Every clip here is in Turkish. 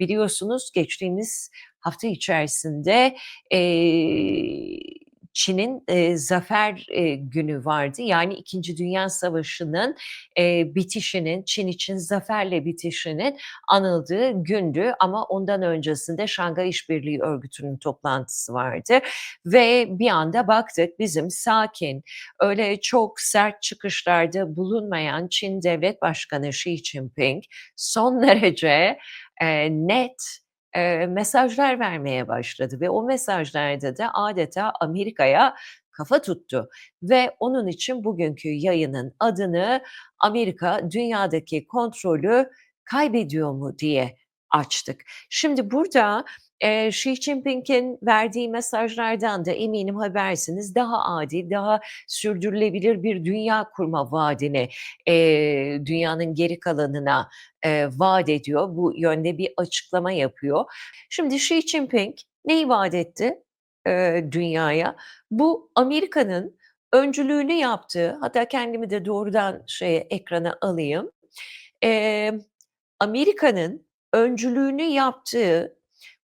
Biliyorsunuz geçtiğimiz hafta içerisinde, eee, Çin'in, eee, zafer, eee, günü vardı. Yani 2. Dünya Savaşı'nın, eee, bitişinin, Çin için zaferle bitişinin anıldığı gündü ama ondan öncesinde Şanghay İşbirliği Örgütü'nün toplantısı vardı ve bir anda baktık bizim sakin, öyle çok sert çıkışlarda bulunmayan Çin Devlet Başkanı Xi Jinping son derece, eee, net, eee, mesajlar vermeye başladı ve o mesajlarda da adeta Amerika'ya kafa tuttu ve onun için bugünkü yayının adını "Amerika dünyadaki kontrolü kaybediyor mu?" diye açtık. Şimdi burada, eee, Xi Jinping'in verdiği mesajlardan da eminim habersiniz, daha adil, daha sürdürülebilir bir dünya kurma vaadini, eee, dünyanın geri kalanına, eee, vaat ediyor. Bu yönde bir açıklama yapıyor. Şimdi Xi Jinping neyi vaat etti, eee, dünyaya? Bu Amerika'nın öncülüğünü yaptığı, hatta kendimi de doğrudan şeye, ekrana alayım. Emm, Amerika'nın öncülüğünü yaptığı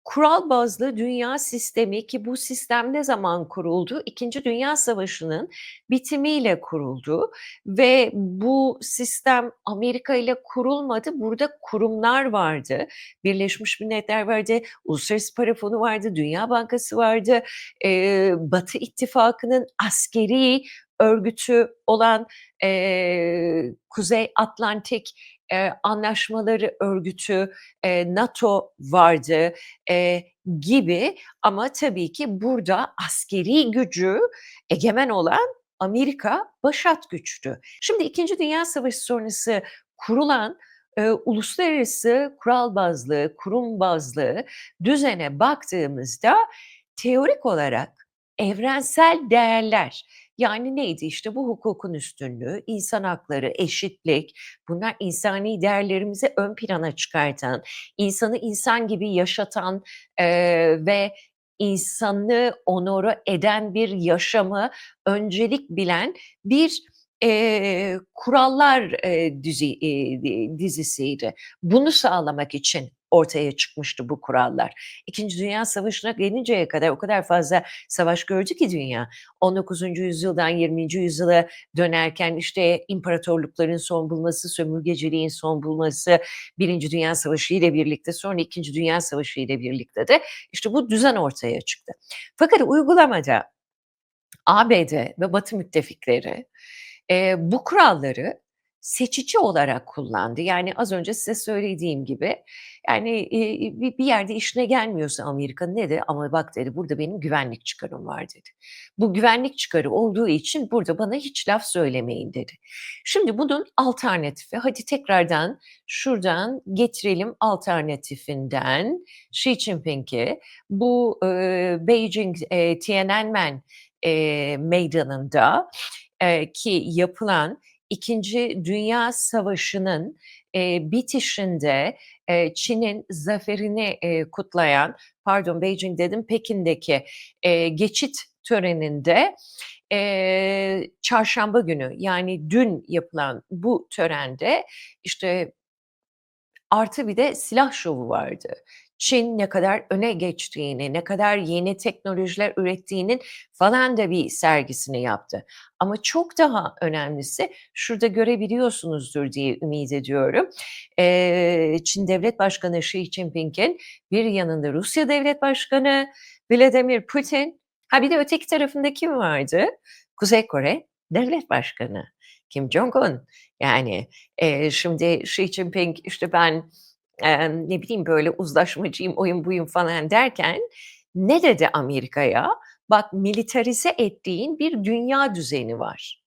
kural bazlı dünya sistemi ki bu sistem ne zaman kuruldu? 2. Dünya Savaşı'nın bitimiyle kuruldu ve bu sistem Amerika'yla kurulmadı. Burada kurumlar vardı. Birleşmiş Milletler vardı, Uluslararası Para Fonu vardı, Dünya Bankası vardı, eee, Batı İttifakı'nın askeri örgütü olan, eee, Kuzey Atlantik, eee, Anlaşmaları Örgütü, eee, NATO vardı, eee, gibi ama tabii ki burada askeri gücü egemen olan Amerika başat güçtü. Şimdi 2. Dünya Savaşı sonrası kurulan, eee, uluslararası kural bazlı, kurum bazlı düzene baktığımızda teorik olarak evrensel değerler, yani neydi? İşte bu hukukun üstünlüğü, insan hakları, eşitlik, bunlar insani değerlerimizi ön plana çıkartan, insanı insan gibi yaşatan, eee, ve insanı onore eden bir yaşamı öncelik bilen bir, eee, kurallar, eee, düzi eee, di dizisiydi. Bunu sağlamak için ortaya çıkmıştı bu kurallar. 2. Dünya Savaşı'na gelinceye kadar o kadar fazla savaş gördü ki dünya. 19. yüzyıldan 20. yüzyıla dönerken, işte, imparatorlukların son bulması, sömürgeciliğin son bulması, 1. Dünya Savaşı ile birlikte, sonra 2. Dünya Savaşı ile birlikte de, işte, bu düzen ortaya çıktı. Fakat uygulamada ABD ve Batı müttefikleri, eee, bu kuralları seçici olarak kullandı. Yani az önce size söylediğim gibi, yani, iii, bi bir yerde işine gelmiyorsa Amerika'nın ne dedi? "Ama bak" dedi, "burada benim güvenlik çıkarım var." dedi. "Bu güvenlik çıkarı olduğu için burada bana hiç laf söylemeyin." dedi. Şimdi bunun alternatifi, hadi tekrardan şuradan getirelim alternatifinden Xi Jinping'i bu, eee, Beijing, eee, Tiananmen, eee, meydanında, eee, ki yapılan 2. Dünya Savaşı'nın, eee, bitişinde, eee, Çin'in zaferini, eee, kutlayan, pardon Beijing dedim, Pekin'deki, eee, geçit töreninde, eee, çarşamba günü, yani dün yapılan bu törende, işte artı bir de silah şovu vardı. Çin ne kadar öne geçtiğini, ne kadar yeni teknolojiler ürettiğinin falan da bir sergisini yaptı. Ama çok daha önemlisi, şurada görebiliyorsunuzdur diye ümit ediyorum. Eee, Çin Devlet Başkanı Xi Jinping'in bir yanında Rusya Devlet Başkanı Vladimir Putin, ha bir de öteki tarafında kim vardı? Kuzey Kore Devlet Başkanı Kim Jong-un. Yani, eee, şimdi Xi Jinping, işte, ben, emm, ne bileyim, böyle uzlaşmacıyım, oyun buyum falan derken ne dedi Amerika'ya? "Bak, militarize ettiğin bir dünya düzeni var.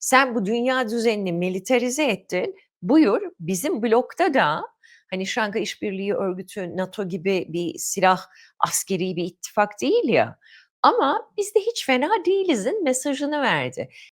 Sen bu dünya düzenini militarize ettin. Buyur, bizim blokta da, hani, Şanghay İşbirliği Örgütü, NATO gibi bir silah, askeri bir ittifak değil ya, ama biz de hiç fena değilizin mesajını verdi.